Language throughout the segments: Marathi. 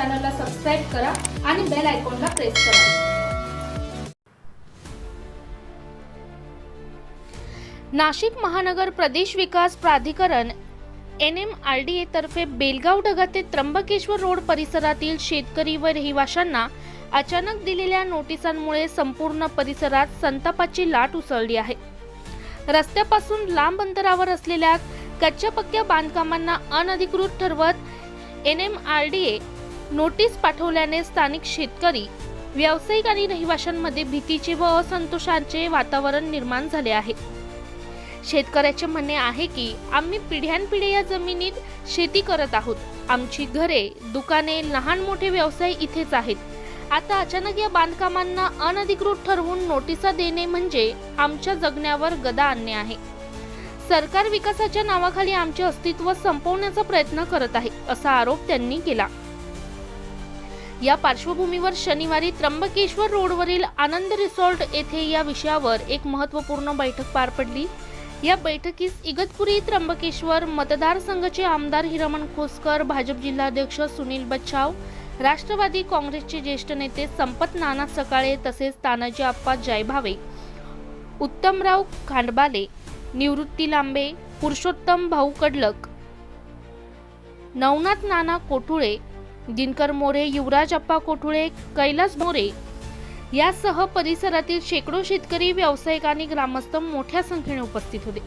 चॅनलला सबस्क्राईब करा आणि बेल आयकॉनला प्रेस करा. नाशिक महानगर प्रदेश विकास प्राधिकरण एन एम आर डी तर्फे बेलगाव ढगा ते त्र्यंबकेश्वर रोड परिसरातील शेतकरी व रहिवाशांना अचानक दिलेल्या नोटिसांमुळे संपूर्ण परिसरात संतापाची लाट उसळली आहे. रस्त्यापासून लांब अंतरावर असलेल्या कच्च्या पक्क्या बांधकामांना अनधिकृत ठरवत N M R D A notice पाठवल्याने स्थानिक शेतकरी व्यावसायिक आणि रहिवाशांमध्ये भीतीचे व असंतोषाचे वातावरण निर्माण झाले आहे. शेतकऱ्याचे म्हणणे आहे की आम्ही पिढ्यानपिढ्या या जमिनीत शेती करत आहोत. आमची घरे दुकाने लहान मोठे व्यवसाय इथेच आहेत. आता अचानक या बांधकामांना अनधिकृत ठरवून नोटिसा देणे म्हणजे आमच्या जगण्यावर गदा आणणे आहे. सरकार विकासाच्या नावाखाली आमचे अस्तित्व संपवण्याचा प्रयत्न करत आहे असा आरोप त्यांनी केला. या पार्श्वभूमीवर शनिवारी त्र्यंबकेश्वर रोडवरील आनंद रिसॉर्ट येथे या विषयावर एक महत्त्वपूर्ण बैठक पार पडली. या बैठकीस इगतपुरी त्र्यंबकेश्वर मतदारसंघाचे आमदार हिरमण खोसकर भाजप जिल्हाध्यक्ष सुनील बच्छाव राष्ट्रवादी काँग्रेसचे ज्येष्ठ नेते संपत नाना सकाळे तसेच तानाजी आप्पा जयभावे उत्तमराव खांडबाले निवृत्ती लांबे पुरुषोत्तम भाऊ कडलक नवनाथ नाना कोठुळे दिनकर मोरे युवराज अप्पा कोठुळे कैलास मोरे यासह परिसरातील शेकडो शेतकरी व्यावसायिक आणि ग्रामस्थ मोठ्या संख्येने उपस्थित होते.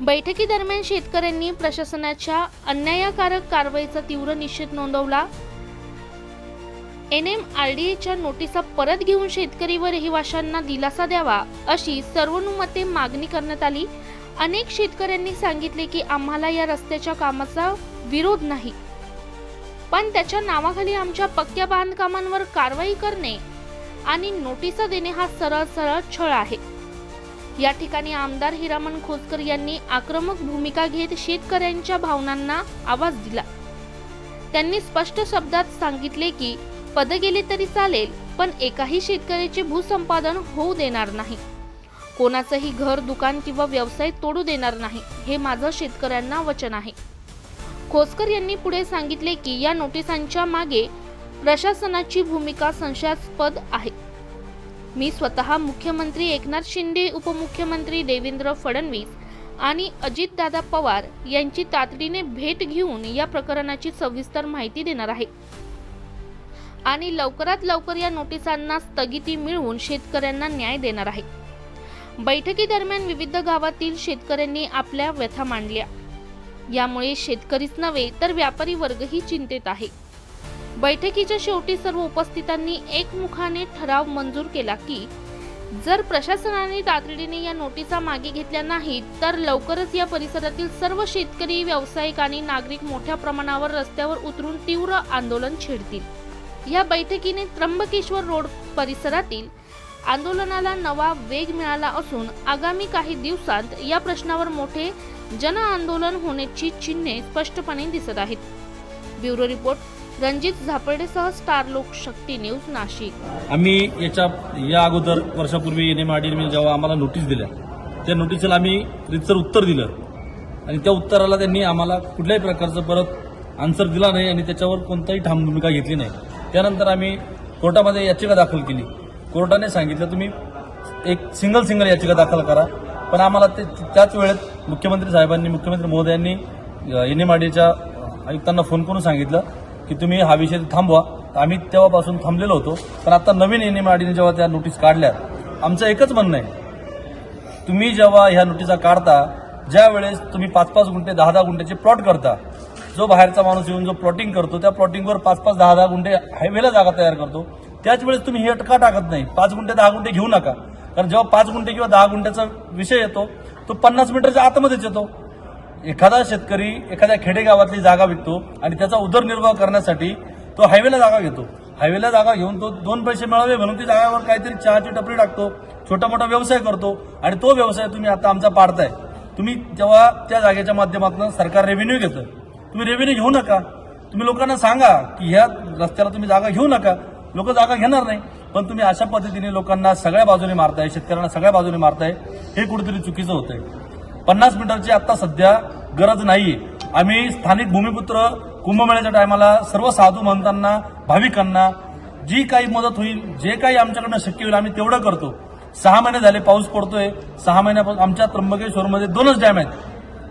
बैठकीदरम्यान शेतकऱ्यांनी प्रशासनाच्या अन्यायकारक कारवाईचा तीव्र निषेध नोंदवला. एन एम आर डी एच्या नोटिसा परत घेऊन शेतकरी व रहिवाशांना दिलासा द्यावा अशी सर्वनुमते मागणी करण्यात आली. अनेक शेतकऱ्यांनी सांगितले की आम्हाला या रस्त्याच्या कामाचा विरोध नाही. पण त्याच्या नावाखाली आमच्या पक्क्या बांधकामांवर कारवाई करणे आणि नोटिसा देणे हा सरळ सरळ छळ आहे. या ठिकाणी आमदार हिरामन खोसकर यांनी आक्रमक भूमिका घेत शेतकऱ्यांच्या भावनांना आवाज दिला. त्यांनी स्पष्ट शब्दात सांगितले की पद गेले तरी चालेल पण एकाही शेतकऱ्याचे भूसंपादन होऊ देणार नाही. कोणाचंही घर दुकान किंवा व्यवसाय तोडू देणार नाही. हे माझं शेतकऱ्यांना वचन आहे. खोसकर यांनी पुढे सांगितले की या नोटिसांच्या मागे प्रशासनाची भूमिका संशयास्पद आहे. मी स्वतः मुख्यमंत्री एकनाथ शिंदे उपमुख्यमंत्री देवेंद्र फडणवीस आणि अजितदादा पवार यांची तातडीने भेट घेऊन या प्रकरणाची सविस्तर माहिती देणार आहे. आणि लवकरात लवकर या नोटिसांना स्थगिती मिळवून शेतकऱ्यांना न्याय देणार आहे. बैठकीदरम्यान विविध गावातील शेतकऱ्यांनी आपल्या व्यथा मांडल्या. यामुळे शेतकरीच नव्हे तर व्यापारी वर्गही चिंतेत आहे. बैठकीच्या शेवटी सर्व उपस्थितांनी एकमुखाने ठराव मंजूर केला की जर प्रशासनाने तातडीने या नोटिसा मागे घेतल्या नाहीत तर लवकरच या परिसरातील सर्व शेतकरी व्यावसायिक आणि नागरिक मोठ्या प्रमाणावर रस्त्यावर उतरून तीव्र आंदोलन छेडतील. या बैठकीने त्र्यंबकेश्वर रोड परिसरातील आंदोलनाला नवा वेग मिळाला असून आगामी काही दिवसांत या प्रश्नावर मोठे जन आंदोलन होण्याची चिन्हे स्पष्टपणे दिसत आहेत. ब्युरो रिपोर्ट रणजित झापर्डेसह स्टार लोकशक्ती न्यूज नाशिक. आम्ही याच्या या अगोदर वर्षापूर्वी एन एम आर जेव्हा आम्हाला नोटीस दिल्या त्या नोटीसला आम्ही रितसर उत्तर दिलं. आणि त्या उत्तराला त्यांनी आम्हाला कुठल्याही प्रकारचं परत आन्सर दिला नाही आणि त्याच्यावर कोणताही ठाम भूमिका घेतली नाही. त्यानंतर आम्ही कोर्टामध्ये याचिका दाखल केली. कोर्टाने सांगितलं तुम्ही एक सिंगल सिंगल याचिका दाखल करा. पण आम्हाला ते त्याच वेळेत मुख्यमंत्री साहेबांनी मुख्यमंत्री महोदयांनी एन एम आर आयुक्तांना फोन करून सांगितलं की तुम्ही हा विषय थांबवा. आम्ही तेव्हापासून थांबलेलो होतो पण आता नवीन एन एम आर जेव्हा त्या नोटीस काढल्या आमचं एकच म्हणणं आहे. तुम्ही जेव्हा ह्या नोटिसा काढता ज्या वेळेस तुम्ही पाच पाच गुंठे दहा दहा गुंठ्याचे प्लॉट करता जो बाहेरचा माणूस येऊन जो प्लॉटिंग करतो त्या प्लॉटिंगवर पाच पाच दहा दहा गुंठे हायवेला जागा तयार करतो. त्याच वेळेस तुम्ही हे अटका टाकत नाही. पाच गुंठे दहा गुंठे घेऊ नका. कारण जेव्हा पाच गुंठे किंवा दहा गुंठ्याचा विषय येतो तो पन्नास मीटरच्या आतमध्येच येतो. एखादा शेतकरी एखाद्या खेडेगावातली जागा विकतो आणि त्याचा उदरनिर्वाह करण्यासाठी तो हायवेला जागा घेतो. हायवेला जागा घेऊन तो दोन पैसे मिळावे म्हणून ती जागावर काहीतरी चहाची टपरी टाकतो छोटा मोठा व्यवसाय करतो आणि तो व्यवसाय तुम्ही आता आमचा पाडताय. तुम्ही जेव्हा त्या जागेच्या माध्यमातून सरकार रेव्हेन्यू घेतं. तुम्ही रेव्हेन्यू घेऊ नका. तुम्ही लोकांना सांगा की ह्या रस्त्याला तुम्ही जागा घेऊ नका. लोक जागा घेणार नाही. पण तुम्ही अशा पद्धतीने लोकांना सगळ्या बाजूने मारताय शेतकऱ्यांना सगळ्या बाजूने मारताय हे कुठेतरी चुकीचं होतंय. पन्नास मीटरची आता सध्या गरज नाही आम्ही स्थानिक भूमिपुत्र कुंभमेळ्याच्या टायमाला सर्व साधू महंतांना भाविकांना जी काही मदत होईल जे काही आमच्याकडनं शक्य होईल आम्ही तेवढं करतो. सहा महिने झाले पाऊस पडतोय. सहा महिन्यापासून आमच्या त्र्यंबकेश्वरमध्ये दोनच डॅम आहेत.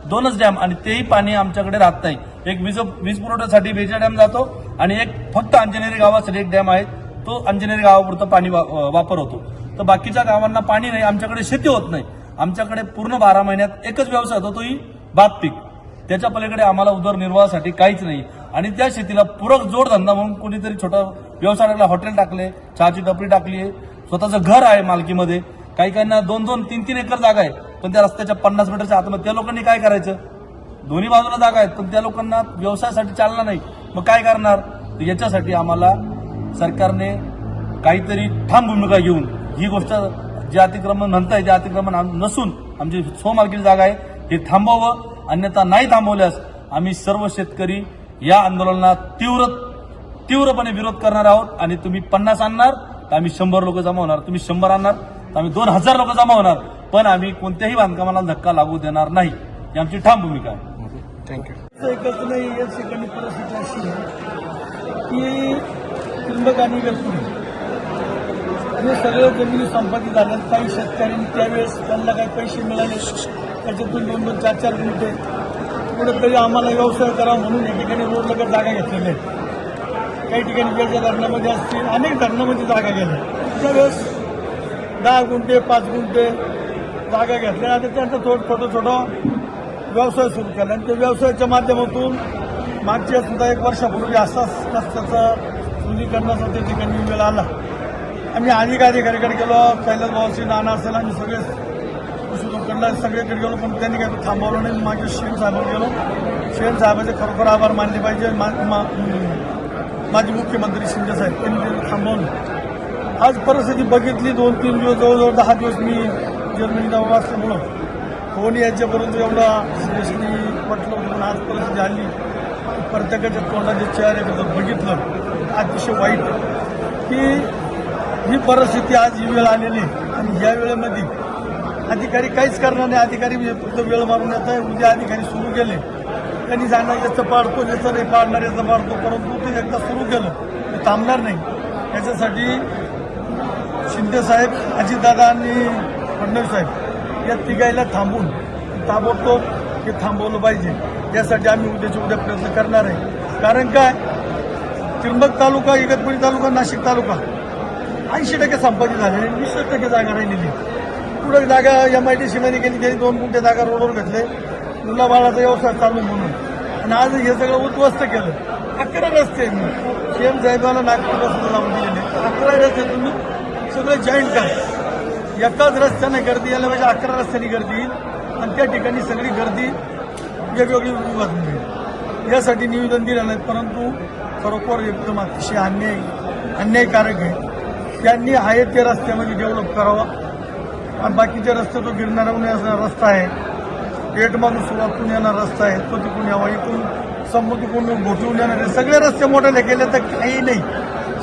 दोनच डॅम आणि तेही पाणी आमच्याकडे राहत नाही. एक वीज वीज पुरवठ्यासाठी बेजा डॅम जातो आणि एक फक्त अंजनेरी गावासाठी एक डॅम आहे. तो अंजनेरी गावापुरतं पाणी वा- वापर होतो. तर बाकीच्या गावांना पाणी नाही आमच्याकडे शेती होत नाही. आमच्याकडे पूर्ण बारा महिन्यात एकच व्यवसाय होतो तोही भात पीक. त्याच्या पलीकडे आम्हाला उदरनिर्वाहासाठी काहीच नाही. आणि त्या शेतीला पूरक जोडधंदा म्हणून कोणीतरी छोटा व्यवसाय टाकला हॉटेल टाकले चहाची टपरी टाकली आहे. स्वतःचं घर आहे मालकीमध्ये. काही काहींना दोन दोन तीन तीन एकर जागा आहे. पण त्या रस्त्याच्या पन्नास मीटरच्या आतमध्ये त्या लोकांनी काय करायचं? दोन्ही बाजूला जागा आहेत पण त्या लोकांना व्यवसायासाठी चालना नाही. मग काय करणार? याच्यासाठी आम्हाला सरकारने काहीतरी ठाम भूमिका घेऊन ही गोष्ट जे अतिक्रमण म्हणताय जे अतिक्रमण नसून आमची स्वमालकीची जागा आहे हे थांबवावं अन्यथा नाही थांबवल्यास आम्ही सर्व शेतकरी या आंदोलनात तीव्र तीव्रपणे विरोध करणार आहोत आणि तुम्ही पन्नास आणणार तर आम्ही शंभर लोक जमा होणार. तुम्ही शंभर आणणार तर आम्ही दोन हजार लोक जमा होणार. पण आम्ही कोणत्याही बांधकामाला धक्का लागू देणार नाही. ही आमची ठाम भूमिका आहे. असं एकच नाही या ठिकाणी परिस्थिती अशी आहे की त्र्यंबक आणि वेलपुरी हे सगळे जमिनी संपादित झाल्या काही शेतकऱ्यांनी त्यावेळेस त्यांना काही पैसे मिळाले. त्याच्यातून दोन दोन चार चार मिनिटे कुठेतरी आम्हाला व्यवसाय करा म्हणून या ठिकाणी रोडलगत जागा घेतलेल्या आहेत काही ठिकाणी वेगळ्या धरणामध्ये असतील अनेक धरणामध्ये जागा गेल्या. त्यावेळेस दहा गुंठे पाच गुंठे जागा घेतल्या. आता त्यांचं थोडं छोटं छोटं व्यवसाय सुरू केला. आणि त्या व्यवसायाच्या माध्यमातून मागच्या सुद्धा एक वर्षापूर्वी असाच रस्त्याचा रुंदीकरणाचा त्या ठिकाणी वेळ आला. आम्ही अधिक अधिकारीकडे गेलो पहिल्याच भाऊशी नाना असेल आम्ही सगळे कृषी सगळीकडे गेलो पण त्यांनी काही थांबवलं नाही. माझे शेण साहेबांना गेलो. शेण साहेबाचे खरोखर आभार मानले पाहिजे. मा- मा- माजी मुख्यमंत्री शिंदे साहेब त्यांनी ते थांबवलं. आज परिस्थिती बघितली दोन तीन दिवस जवळजवळ दहा दिवस मी जर्मनी जाऊन असल्यामुळं कोणी याच्यापर्यंत एवढा सिरियसली म्हटलं होतं पण आज परिस्थिती आली. प्रत्येकाच्या तोंडाचे चेहरे जर बघितलं. अतिशय वाईट की ही परिस्थिती आज ही वेळ आलेली आहे. आणि या वेळेमध्ये अधिकारी काहीच करणार नाही. अधिकारी म्हणजे फक्त वेळ मारून येत आहे. उद्या अधिकारी सुरू केले. त्यांनी जाणार याचं पाडतो याचं नाही पाडणार याचं पाडतो परंतु ते एकदा सुरू केलं ते थांबणार नाही. याच्यासाठी शिंदेसाहेब अजितदादा आणि फडणवीस साहेब या तिघायला थांबून ताबडतोब हे थांबवलं पाहिजे. यासाठी आम्ही उद्याच्या उद्या प्रयत्न करणार आहे. कारण काय? त्र्यंबक तालुका इगतपुरी तालुका नाशिक तालुका. ऐंशी टक्के संपादित झालेले वीस टक्के जागा राहिलेली पुढे जागा एम आय टी सीमध्ये गेली त्यांनी दोन गुंठे जागा रोडवर घेतले. मुलाबाळाचा व्यवसाय चालू म्हणून. आणि आज हे सगळं उद्ध्वस्त केलं. अकरा रस्ते सीएम साहेबांना नागपूरला सुद्धा लावून दिलेले अकरा रस्ते तुम्ही. सगळे जॉईंट करा एकाच रस्त्याने गर्दी यायला पाहिजे अकरा रस्त्याने गर्दी येईल. आणि त्या ठिकाणी सगळी गर्दी वेगवेगळी विभागून यासाठी निवेदन दिलं आहे परंतु खरोखर एकदम अतिशय अन्याय अन्यायकारक आहे. त्यांनी आहे ते रस्त्यामध्ये डेव्हलप करावा. आणि बाकीचे रस्ते तो गिरणाराहून येणारा रस्ता आहे. पेठमागून सुरुवातून येणारा रस्ता आहे. तो तिकडून यावा. इकडून समोर घोटून येणारे सगळे रस्ते मोठ्याने केले तर काही नाही.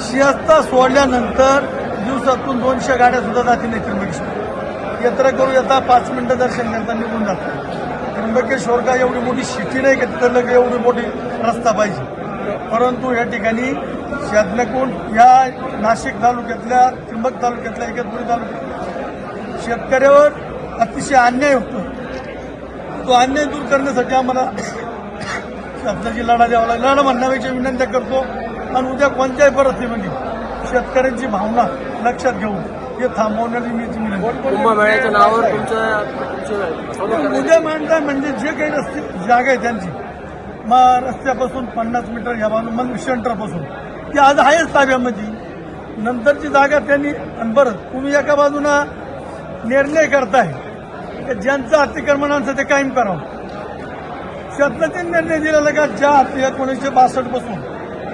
शिस्ता सोडल्यानंतर दिवसातून दोनशे गाड्या सुद्धा जातील नाही त्र्यंबकेश्वर यात्रा करू येता पाच मिनिटं दर्शन करता निघून जातात. त्र्यंबकेश्वर का एवढी मोठी सिटी नाही की तिथं लगे एवढी मोठी रस्ता पाहिजे. परंतु या ठिकाणी शेतनकून या नाशिक तालुक्यातल्या त्र्यंबक तालुक्यातल्या इगतपुरी तालुक्यात शेतकऱ्यावर अतिशय अन्याय होतो. तो अन्याय दूर करण्यासाठी आम्हाला शासनाची लढा द्यावा लागला. लढा म्हणण्यापेक्षा विनंत्या करतो आणि उद्या कोणत्याही परिस्थितीमध्ये शेतकऱ्यांची भावना लक्षात घेऊन हे थांबवण्याची मी कुंभमेळ्याच्या नावावर तुमचं करायचं उद्या मांडता म्हणजे जे काही रस्ते जागा आहे त्यांची. मग रस्त्यापासून पन्नास मीटर घ्या बाजून मग सेंटरपासून. ती आज आहेच ताब्यामध्ये. नंतरची जागा त्यांनी आणि बरं तुम्ही एका बाजूला निर्णय करताय. की ज्यांचं अतिक्रमणांचं ते कायम करावं. शासनातील निर्णय दिलेला का ज्या एकोणीसशे बासष्टपासून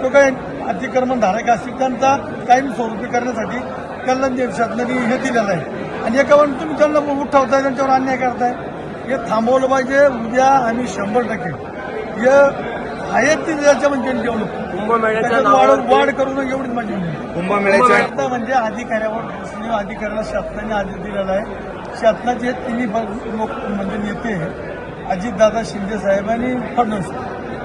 तो काही अतिक्रमण धारक असतील त्यांचा कायम स्वरूपी करण्यासाठी कल्याण देव शासनाने हे दिलेलं आहे आणि एका तुम्ही त्यांना उठवताय त्यांच्यावर अन्याय करताय. हे थांबवलं पाहिजे उद्या आम्ही शंभर टक्के. हे आहेत ती त्याच्यामध्ये डेव्हलप कुंभमेळ्याच्या वाढ वाढ करू नये एवढीच आहे. कुंभमेळ्याच्या म्हणजे अधिकाऱ्यावर मुस्लिम अधिकाऱ्याला शासनाने आदेश दिलेला आहे. शासनाचे हे तिन्ही लोक म्हणजे नेते अजितदादा शिंदे साहेब आणि फडणवीस.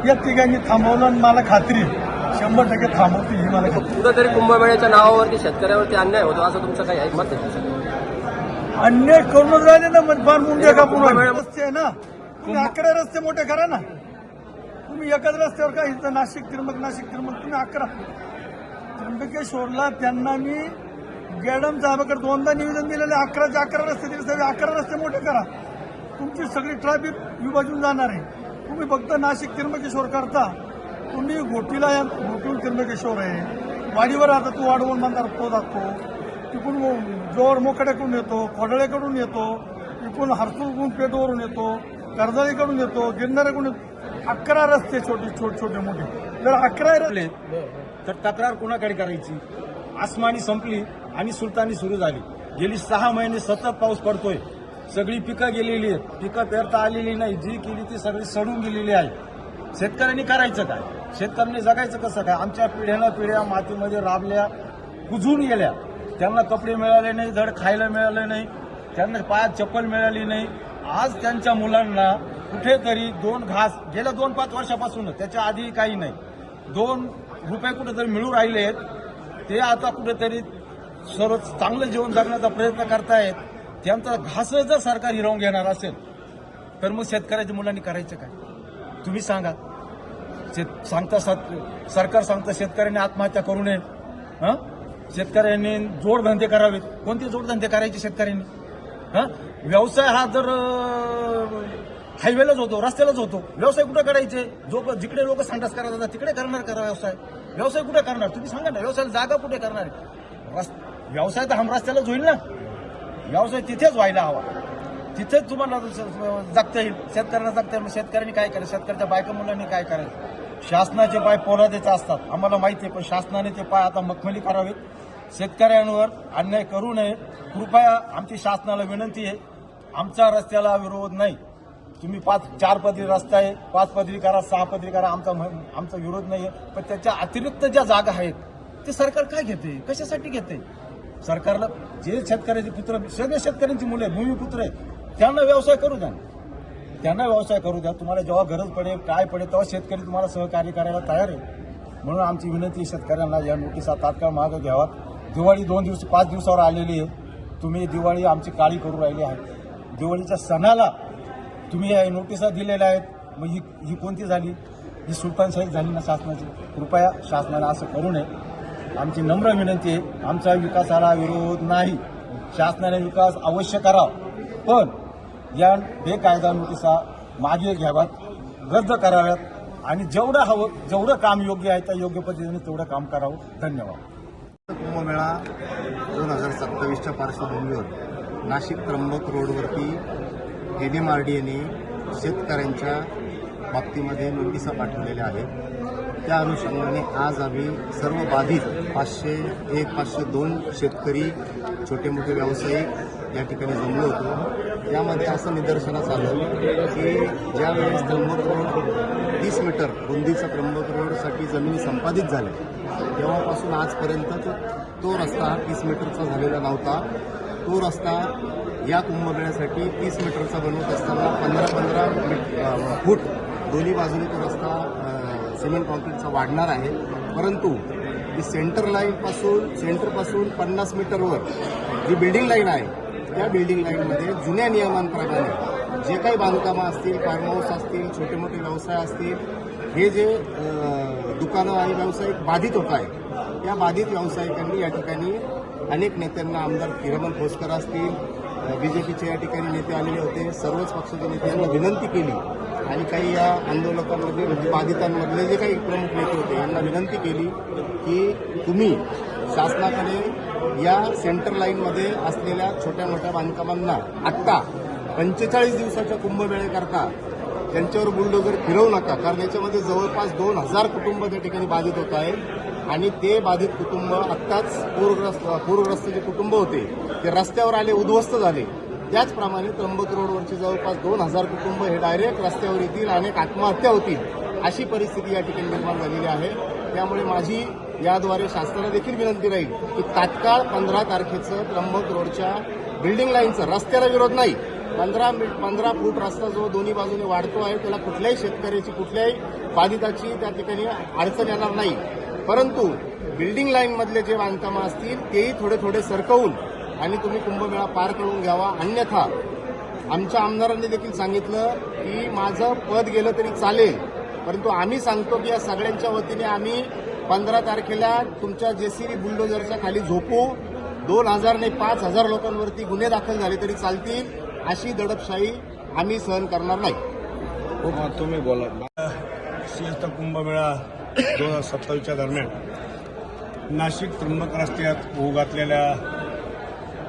या तिघांनी थांबवलं आणि मला खात्री आहे, शंभर टक्के थांबवतील ही मला कुठंतरी कुंभमेळ्याच्या नावावरती शेतकऱ्यावरती अन्याय होतो असं तुमचं काही आहे? मत आहे? तुमचं? अन्याय करूनच राहिले ना फार मुंडे कापून राहिले. रस्ते आहे ना. तुम्ही अकरा रस्ते मोठे करा ना. तुम्ही एकाच रस्त्यावर काय इथं नाशिक त्र्यंबक नाशिक त्र्यंबक तुम्ही अकरा. त्र्यंबकेश्वरला त्यांना मी गॅडम साहेबाकडे दोनदा निवेदन दिलेले अकराचे अकरा रस्ते दिले साहेब अकरा रस्ते मोठे करा. तुमची सगळी ट्रॅफिक विभाजून जाणार आहे. तुम्ही फक्त नाशिक त्र्यंबकेश्वर करता. तुम्ही घोटीला या घोटून त्र्यंबकेश्वर आहे. वाडीवर आता तू वाढवून बांधार तो जातो. तिकून जोर मोकड्याकडून येतो खोडळेकडून येतो. इकडून हरसूळकडून पेटवरून येतो. कर्जाळीकडून येतो. गिरणाऱ्याकडून अकरा रस्ते छोटे छोटे छोटे मोठे. जर अकरा रस्ते तर तक्रार कोणाकडे करायची? आसमानी संपली आणि सुलतानी सुरू झाली. गेली सहा महिने सतत पाऊस पडतोय. सगळी पिकं गेलेली आहेत. पिकं पेरता आलेली नाही. जी केली ती सगळी सडून गेलेली आहे. शेतकऱ्यांनी करायचं काय? शेतकऱ्यांनी जगायचं कसं काय? आमच्या पिढ्यानं पिढ्या मातीमध्ये राबल्या कुजून गेल्या. त्यांना कपडे मिळाले नाही धड खायला मिळाले नाही त्यांना पायात चप्पल मिळाली नाही. आज त्यांच्या मुलांना कुठेतरी दोन घास गेल्या दोन पाच वर्षापासून त्याच्या आधी काही नाही. दोन रुपये कुठेतरी मिळू राहिले आहेत. ते आता कुठेतरी सर्व चांगलं जीवन जगण्याचा प्रयत्न करतायत. त्यांचा घास जर सरकार हिरावून घेणार असेल तर मग शेतकऱ्याच्या मुलांनी करायचं काय? तुम्ही सांगा. शेत सांगता सत- सरकार सांगतं शेतकऱ्यांनी आत्महत्या करू नये. हां? शेतकऱ्यांनी जोडधंदे करावेत. कोणते जोडधंदे करायचे शेतकऱ्यांनी? हां? व्यवसाय हा जर हायवेलाच होतो रस्त्यालाच होतो. व्यवसाय कुठे करायचे? जो जिकडे लोक संडास करायला जातात तिकडे करणार करा व्यवसाय? व्यवसाय कुठे करणार? तुम्ही सांगा ना व्यवसायाला जागा कुठे करणार? आहे? व्यवसाय तर हम रस्त्यालाच होईल ना. व्यवसाय तिथेच व्हायला हवा. तिथेच तुम्हाला जगता येईल. शेतकऱ्यांना जगता येईल. शेतकऱ्यांनी काय करायचं? शेतकऱ्याच्या बायका मुलांनी काय करायचं? शासनाचे पाय पोलादेचे असतात. आम्हाला माहिती आहे पण शासनाने ते पाय आता मखमली करावेत. शेतकऱ्यांवर अन्याय करू नये. कृपया आमची शासनाला विनंती आहे. आमच्या रस्त्याला विरोध नाही. तुम्ही पाच चार पदरी रस्ता आहे. पाच पदरी करा सहा पदरी करा. आमचा आमचा विरोध नाही आहे. पण त्याच्या अतिरिक्त ज्या जागा आहेत ते सरकार काय घेते? कशासाठी घेते? सरकारला जे शेतकऱ्याचे पुत्र सगळे शेतकऱ्यांची मुलं आहे भूमिपुत्र आहे त्यांना व्यवसाय करू द्या त्यांना व्यवसाय करू द्या. तुम्हाला जेव्हा गरज पडेल काय पडेल तेव्हा शेतकरी तुम्हाला सहकार्य करायला तयार आहे. म्हणून आमची विनंती शेतकऱ्यांना या नोटिसा तात्काळ मागं घ्यावा दिवाळी दोन दिवस पाच दिवसावर आलेली आहे. तुम्ही दिवाळी आमची काळी करू राहिली आहे. दिवाळीच्या सणाला तुम्ही या नोटिसा दिलेल्या आहेत. मग ही ही कोणती झाली? ही सुलतानशाही झाली ना शासनाची? कृपया शासनाला असं करू नये. आमची नम्र विनंती आहे आमचा विकासाला विरोध नाही. शासनाने विकास अवश्य करावा. पण या बेकायदा नोटिसा मागे घ्याव्यात रद्द कराव्यात आणि जेवढं हवं जेवढं काम योग्य आहे त्या योग्य पद्धतीने तेवढं काम करावं. धन्यवाद. कुंभमेळा दोन हजार सत्तावीसच्या पार्श्वभूमीवर नाशिक त्र्यंबक रोडवरती एन एम आर डी एने शेतकऱ्यांच्या बाबतीमध्ये नोटिसा पाठवलेल्या आहेत. त्या अनुषंगाने आज आम्ही सर्व बाधित पाचशे एक पाचशे दोन शेतकरी छोटे मोठे व्यावसायिक या ठिकाणी जमलो होतो. यामध्ये असं निदर्शनास आलं की ज्यावेळेस त्र्यंबक रोड तीस मीटर रुंदीचा त्र्यंबक रोडसाठी संपादित झाली तेव्हापासून आजपर्यंत तो रस्ता तीस मीटरचा झालेला नव्हता. तो रस्ता या कुंभमेळ्यासाठी तीस मीटरचा बनवत असताना पंधरा पंधरा फूट दोन्ही बाजूने तो रस्ता सिमेंट कॉन्क्रीटचा वाढणार आहे. परंतु ती सेंटर लाईनपासून सेंटरपासून पन्नास मीटरवर जी बिल्डिंग लाईन आहे त्या बिल्डिंग लाईनमध्ये जुन्या नियमांप्रमाणे जे काही बांधकामं असतील फार्म हाऊस असतील छोटे मोठे व्यवसाय असतील हे जे दुकानं आणि व्यावसायिक बाधित होत आहे त्या बाधित व्यावसायिकांनी या ठिकाणी अनेक नेत्यांना आमदार किरमन खोसकर असतील बीजेपीचे या ठिकाणी नेते आलेले होते सर्वच पक्षाच्या नेत्यांना विनंती केली आणि काही या आंदोलकांमध्ये म्हणजे बाधितांमधले जे काही प्रमुख नेते होते यांना विनंती केली की तुम्ही शासनाकडे या सेंटर लाईनमध्ये असलेल्या छोट्या मोठ्या बांधकामांना आत्ता पंचेचाळीस दिवसाच्या कुंभमेळेकरता त्यांच्यावर बुलडोजर फिरवू नका कारण याच्यामध्ये जवळपास दोन हजार कुटुंब त्या ठिकाणी बाधित होत आहे आणि ते बाधित कुटुंब आत्ताच पूरग्रस्त पूरग्रस्त जे कुटुंब होते ते रस्त्यावर आले उद्ध्वस्त झाले. त्याचप्रमाणे त्र्यंबक रोडवरचे जवळपास दोन हजार कुटुंब हे डायरेक्ट रस्त्यावर येतील अनेक आत्महत्या होतील अशी परिस्थिती या ठिकाणी निर्माण झालेली आहे. त्यामुळे माझी याद्वारे शासनाला देखील विनंती राहील की तात्काळ पंधरा तारखेचं त्र्यंबक रोडच्या बिल्डिंग लाईनचं रस्त्याला विरोध नाही. पंधरा पंधरा फूट रस्ता जो दोन्ही बाजूने वाढतो आहे त्याला कुठल्याही शेतकऱ्याची कुठल्याही बाधिताची त्या ठिकाणी अडचण येणार नाही. परंतु बिल्डिंग लाईनमधले जे बांधकामं असतील तेही थोडे थोडे सरकवून आणि तुम्ही कुंभमेळा पार करून घ्यावा. अन्यथा आमच्या आमदारांनी देखील सांगितलं की माझं पद गेलं तरी चालेल. परंतु आम्ही सांगतो की या सगळ्यांच्या वतीने आम्ही पंधरा तारखेला तुमच्या जेसीबी बुलडोजरच्या खाली झोपू. दोन हजार नाही पाच हजार लोकांवरती गुन्हे दाखल झाले तरी चालतील अशी दडपशाही आम्ही सहन करणार नाही. तुम्ही बोला. सिंहस्थ कुंभमेळा दोन हजार सत्तावीसच्या दरम्यान नाशिक त्र्यंबक रस्त्यात होऊ घातलेल्या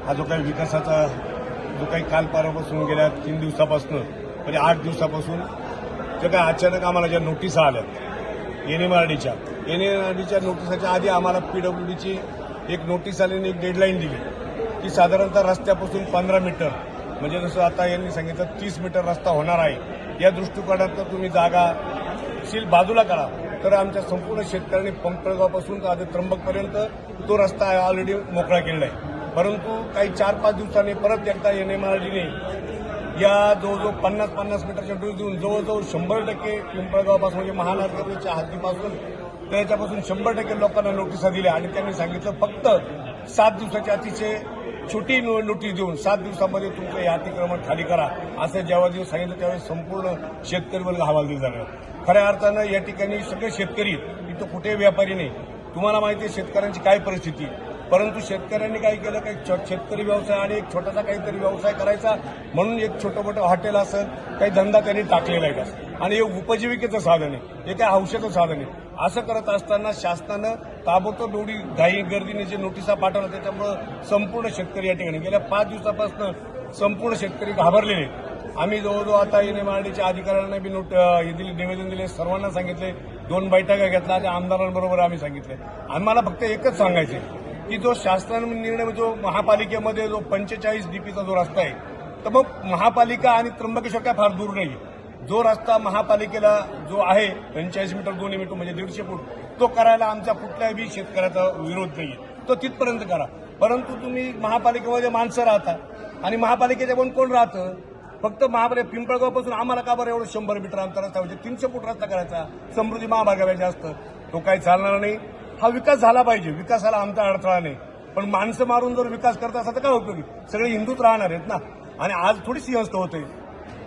हा जो काही विकासाचा जो काही काल परवापासून गेल्या तीन दिवसापासून म्हणजे आठ दिवसापासून जे काही अचानक आम्हाला ज्या नोटिसा आल्यात एन एम आर डीच्या एन एम आर डीच्या नोटिसाच्या आधी आम्हाला पीडब्ल्यूडीची एक नोटीस आली आणि एक डेडलाईन दिली. की साधारणतः रस्त्यापासून पंधरा मीटर म्हणजे जसं आता यांनी सांगितलं तीस मीटर रस्ता होणार आहे. या दृष्टिकोनात तुम्ही जागा सील बाजूला करा तर आमच्या संपूर्ण शेतकऱ्यांनी पंपळगावपासून तर आधी त्र्यंबकपर्यंत तो रस्ता ऑलरेडी मोकळा केलेला आहे. परंतु काही चार पाच दिवसांनी परत एकदा एन एम आर डीने या जवळजवळ पन्नास पन्नास मीटरच्या डोस देऊन जवळजवळ शंभर टक्के पिंपळगावपासून म्हणजे महानगरच्या हद्दीपासून त्याच्यापासून शंभर टक्के लोकांना नोटिसा दिल्या. आणि त्यांनी सांगितलं फक्त सात दिवसाची अतिशय छोटी नोटीस देऊन सात दिवसामध्ये तुमचं हे अतिक्रमण खाली करा. असं जेव्हा दिवस सांगितलं त्यावेळेस संपूर्ण शेतकरी वर्ग हवालदिल जाणार खऱ्या अर्थानं या ठिकाणी सगळे शेतकरी इथं कुठे व्यापारी नाही. तुम्हाला माहिती आहे शेतकऱ्यांची काय परिस्थिती? परंतु शेतकऱ्यांनी काय केलं काही शेतकरी व्यवसाय आणि एक छोटासा काहीतरी व्यवसाय करायचा म्हणून एक छोटं मोठं हॉटेल असेल काही धंदा त्यांनी टाकलेला आहे का? आणि हे उपजीविकेचं साधन आहे हे काय औषधाचं साधन आहे? असं करत असताना शासनानं ताबडतोब एवढी घाई गर्दीने जे नोटिसा पाठवल्या त्याच्यामुळं संपूर्ण शेतकरी या ठिकाणी गेल्या पाच दिवसापासून संपूर्ण शेतकरी घाबरलेले आहेत. आम्ही जवळजवळ आता एन एम आर डीच्या अधिकाऱ्यांना बी नोट हे दिले निवेदन दिले सर्वांना सांगितले दोन बैठका घेतल्या त्या आमदारांबरोबर आम्ही सांगितले. आम्हाला फक्त एकच सांगायचे की जो शासनाने निर्णय जो महापालिकेमध्ये जो पंचेचाळीस डीपीचा जो रस्ता आहे तर मग महापालिका आणि त्र्यंबकेश्वर काय फार दूर नाही जो रस्ता महापालिकेला जो आहे पंचेचाळीस मीटर दोन्ही मीटर म्हणजे दीडशे फूट तो करायला आमच्या कुठल्याही शेतकऱ्याचा विरोध नाही तो तिथपर्यंत करा. परंतु तुम्ही महापालिकेमध्ये माणसं राहता आणि महापालिकेच्या पण कोण राहतं? फक्त महापालिका पिंपळगावपासून आम्हाला का बरं एवढं शंभर मीटर अंतर रस्ता म्हणजे तीनशे फूट रस्ता करायचा. समृद्धी महाभागावे जास्त. तो काही चालणार नाही. हा विकास झाला पाहिजे. विकासाला आमचा अडथळा नाही. पण माणसं मारून जर विकास करत असा तर काय उपयोगी? सगळे हिंदूच राहणार आहेत ना? आणि आज थोडी सिंहस्थ होते.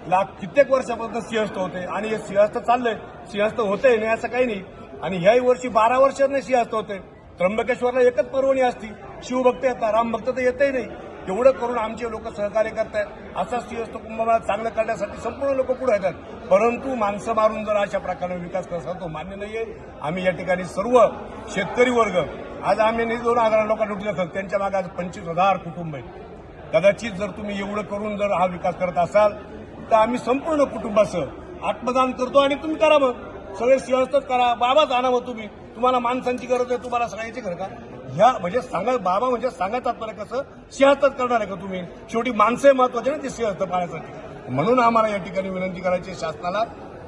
लाख कित्येक वर्षापासून सिंहस्थ होते. आणि हे सिंहस्थ चाललंय. सिंहस्थ होतंय नाही असं काही नाही. आणि ह्याही वर्षी बारा वर्षांनी सिंहस्थ होते. त्र्यंबकेश्वरला एकच पर्वणी असती. शिवभक्त येतात. रामभक्त तर येतही नाही. एवढं करून आमचे लोक सहकार्य करतायत. असा सिंहस्थ कुंभमेळा चांगलं करण्यासाठी संपूर्ण लोक पुढे येतात. परंतु माणसं मारून जर अशा प्रकारे विकास करत तो मान्य नाहीये. आम्ही या ठिकाणी सर्व शेतकरी वर्ग आज आम्ही नाही दोन हजार लोकांना नोटीस त्यांच्या मागे आज पंचवीस हजार कुटुंब आहेत. कदाचित जर तुम्ही एवढं करून जर हा विकास करत असाल तर आम्ही संपूर्ण कुटुंबासह आत्मदान करतो आणि तुम्ही करा मग. सगळे सिंहस्थच करा. बाबाच आणा मग तुम्ही. तुम्हाला माणसांची गरज आहे तुम्हाला सांगायची खरं का ह्या म्हणजे सांगा बाबा म्हणजे सांगा तात्पर्य कसं? सिंहस्थच करणार आहे का तुम्ही? शेवटी माणसं महत्त्वाचे ना ते सिंहस्थ पाहण्यासाठी. म्हणून आम्हाला या ठिकाणी विनंती करायची आहे शासनाला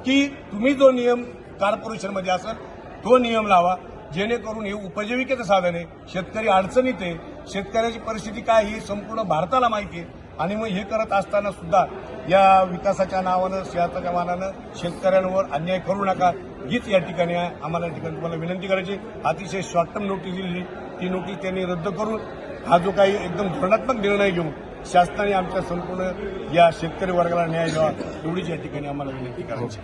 की तुम्ही जो नियम कॉर्पोरेशनमध्ये असेल तो नियम लावा. जेणेकरून हे उपजीविकेचं साधन आहे. शेतकरी अडचणीत आहे. शेतकऱ्याची परिस्थिती काय ही संपूर्ण भारताला माहिती आहे. आणि मग हे करत असताना सुद्धा या विकासाच्या नावानं सिंहाच्या मानानं शेतकऱ्यांवर अन्याय करू नका. हीच या ठिकाणी आहे. आम्हाला या ठिकाणी तुम्हाला विनंती करायची अतिशय शॉर्ट टर्म नोटीस दिली. ती नोटीस त्यांनी रद्द करून हा जो काही एकदम धोरणात्मक निर्णय घेऊन शासनाने आमच्या संपूर्ण या शेतकरी वर्गाला न्याय द्यावा एवढीच या ठिकाणी आम्हाला विनंती करायची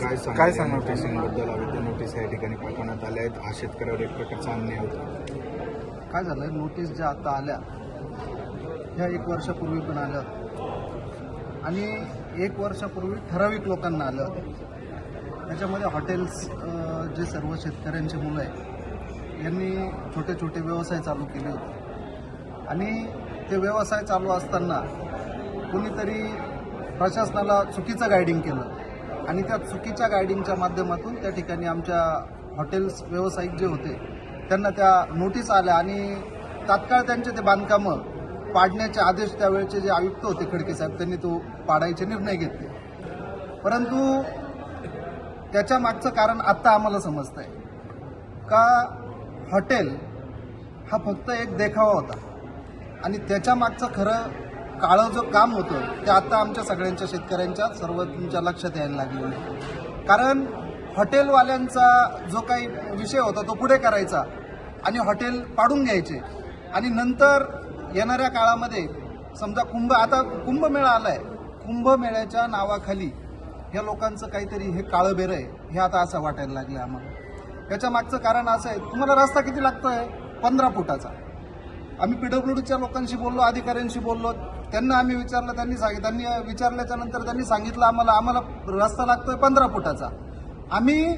काय सांग काय सांगणार नोटिसांबद्दल अवैध नोटीस या ठिकाणी पाठवण्यात आल्या आहेत. हा शेतकऱ्यावर एक प्रकारचा अन्याय होता. काय झालंय? नोटीस ज्या आता आल्या ह्या एक वर्षापूर्वी पण आल्या. आणि एक वर्षापूर्वी ठराविक लोकांना आल्या होत्या त्याच्यामध्ये हॉटेल्स जे सर्व शेतकऱ्यांची मुलं आहेत यांनी छोटे छोटे व्यवसाय चालू केले होते. आणि ते व्यवसाय चालू असताना कुणीतरी प्रशासनाला चुकीचं गायडिंग केलं आणि त्या चुकीच्या गायडिंगच्या माध्यमातून त्या ठिकाणी आमच्या हॉटेल्स व्यावसायिक जे होते त्यांना त्या नोटीस आल्या आणि तात्काळ त्यांचे ते बांधकामं पाडण्याचे आदेश त्यावेळेचे जे आयुक्त होते खडके साहेब त्यांनी तो पाडायचे निर्णय घेतले. परंतु त्याच्या मागचं कारण आत्ता आम्हाला समजतं आहे का हॉटेल हा फक्त एक देखावा होता. आणि त्याच्या मागचं खरं काळं जो काम होतं ते आता आमच्या सगळ्यांच्या शेतकऱ्यांच्या सर्व तुमच्या लक्षात यायला लागलेलं आहे. कारण हॉटेलवाल्यांचा जो काही विषय होता तो पुढे करायचा आणि हॉटेल पाडून घ्यायचे. आणि नंतर येणाऱ्या काळामध्ये समजा कुंभ आता कुंभमेळा आलाय. कुंभमेळ्याच्या नावाखाली ह्या लोकांचं काहीतरी हे काळं बेर आहे हे आता असं वाटायला लागलं आम्हाला. याच्या मागचं कारण असं आहे तुम्हाला रस्ता किती लागतो आहे पंधरा फुटाचा. आम्ही पीडब्ल्यूडीच्या लोकांशी बोललो अधिकाऱ्यांशी बोललो त्यांना आम्ही विचारलं त्यांनी सांगितलं त्यांनी विचारल्याच्या नंतर त्यांनी सांगितलं आम्हाला आम्हाला रस्ता लागतोय पंधरा फुटाचा. आम्ही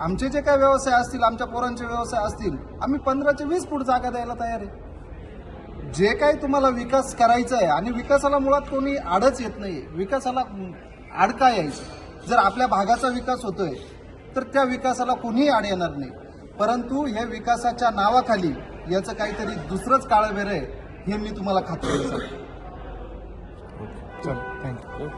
आमचे जे काय व्यवसाय असतील आमच्या पोरांचे व्यवसाय असतील आम्ही पंधराचे वीस फूट जागा द्यायला तयार आहे. जे काही तुम्हाला विकास करायचा आहे आणि विकासाला मुळात कोणी आडच येत नाही विकासाला आडका यायचं. जर आपल्या भागाचा विकास होतोय तर त्या विकासाला कोणीही आड येणार नाही. परंतु या विकासाच्या नावाखाली याचं काहीतरी दुसरंच काळं आहे हे मी तुम्हाला खात्री सांगतो चल थँक्यू